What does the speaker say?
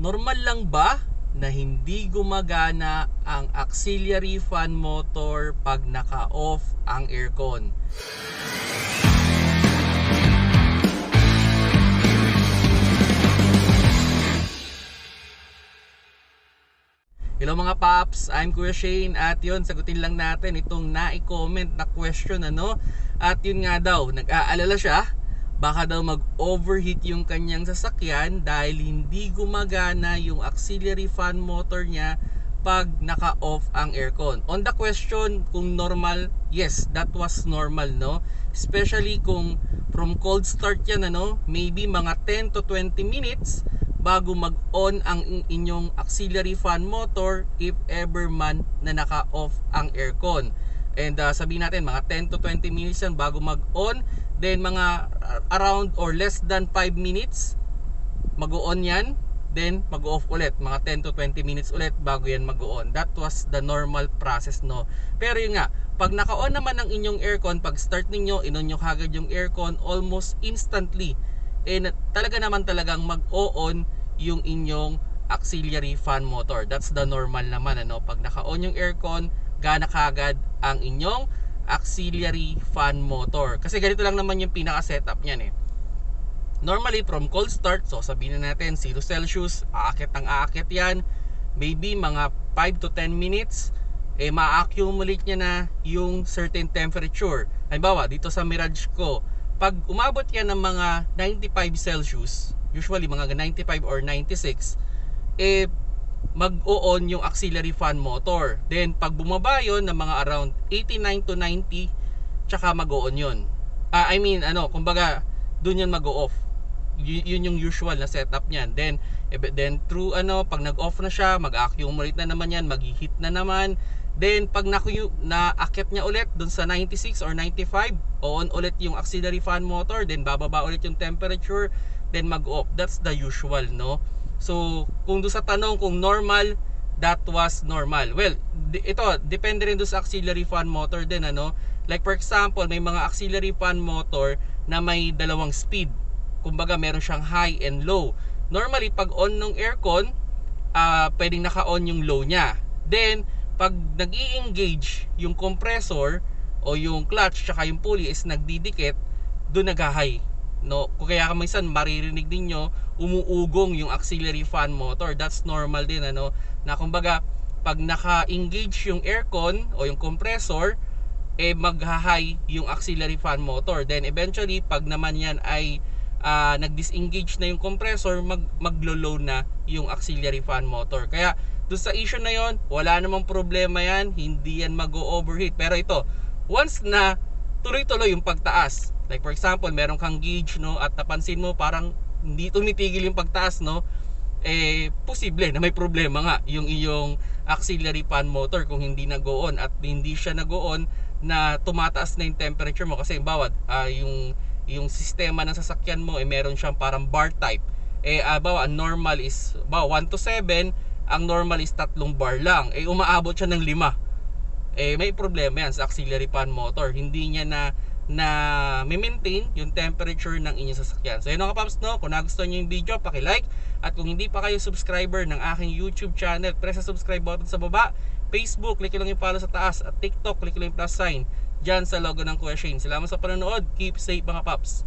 Normal lang ba na hindi gumagana ang auxiliary fan motor pag naka-off ang aircon? Hello mga paps, I'm Kuya Shane at yun, sagutin lang natin itong na-comment na question ano at yun nga daw, nag-aalala siya baka daw mag-overheat yung kanyang sasakyan dahil hindi gumagana yung auxiliary fan motor niya pag naka-off ang aircon. On the question kung normal, yes, that was normal, no? Especially kung from cold start yan, ano, maybe mga 10 to 20 minutes bago mag-on ang in- inyong auxiliary fan motor if ever man na naka-off ang aircon. And uh, sabihin natin mga 10 to 20 minutes yan bago mag-on. Then mga uh, around or less than 5 minutes mag-on yan. Then mag-off ulit. Mga 10 to 20 minutes ulit bago yan mag-on. That was the normal process no. Pero yun nga, pag naka-on naman ang inyong aircon, pag start ninyo, inon nyo kagad yung aircon almost instantly. Eh talaga naman talagang mag-o-on yung inyong auxiliary fan motor. That's the normal naman ano. Pag naka-on yung aircon, gana kagad ang inyong auxiliary fan motor. Kasi ganito lang naman yung pinaka-setup niyan eh. Normally from cold start, so sabihin na natin 0 Celsius, aakit ang aakit yan. Maybe mga 5 to 10 minutes, eh ma-accumulate niya na yung certain temperature. Halimbawa, dito sa Mirage ko, pag umabot yan ng mga 95 Celsius, usually mga 95 or 96, eh mag-o-on yung auxiliary fan motor. Then pag bumaba yon ng mga around 89 to 90, tsaka mag-o-on yun. Ah, I mean, ano, kumbaga, dun yun mag-o-off. Yun yung usual na setup niyan. Then, then through ano, pag nag-off na siya, mag-accumulate na naman yan, mag-hit na naman. Then, pag na naakit niya ulit dun sa 96 or 95, on ulit yung auxiliary fan motor, then bababa ulit yung temperature, then mag-off. That's the usual, no? So, kung doon sa tanong kung normal, that was normal. Well, ito, depende rin doon sa auxiliary fan motor din, ano? Like for example, may mga auxiliary fan motor na may dalawang speed. Kumbaga, meron siyang high and low. Normally, pag on ng aircon, ah pwedeng naka-on yung low niya. Then, pag nag engage yung compressor o yung clutch tsaka yung pulley is nagdidikit, doon nag-high. No? Kung kaya minsan maririnig ninyo umuugong yung auxiliary fan motor. That's normal din ano na kumbaga pag naka-engage yung aircon o yung compressor eh mag-high yung auxiliary fan motor. Then eventually pag naman yan ay ah, nag-disengage na yung compressor, mag maglo-low na yung auxiliary fan motor. Kaya doon sa issue na yon, wala namang problema yan, hindi yan mag-overheat. Pero ito, once na tuloy-tuloy yung pagtaas, like for example, meron kang gauge no at napansin mo parang hindi tumitigil yung pagtaas no, eh posible na may problema nga yung iyong auxiliary fan motor kung hindi nag-on at hindi siya nag-on na tumataas na yung temperature mo kasi bawat yung yung sistema ng sasakyan mo eh meron siyang parang bar type. Eh bawa ang normal is bawa 1 to 7 ang normal is tatlong bar lang. Eh umaabot siya ng 5 eh may problema yan sa auxiliary fan motor. Hindi niya na na maintain yung temperature ng inyong sasakyan. So yun mga paps no, kung nagustuhan niyo yung video, paki-like. At kung hindi pa kayo subscriber ng aking YouTube channel, press sa subscribe button sa baba. Facebook, click lang yung follow sa taas. At TikTok, click lang yung plus sign dyan sa logo ng Kuya Shane. Salamat sa panonood. Keep safe mga paps.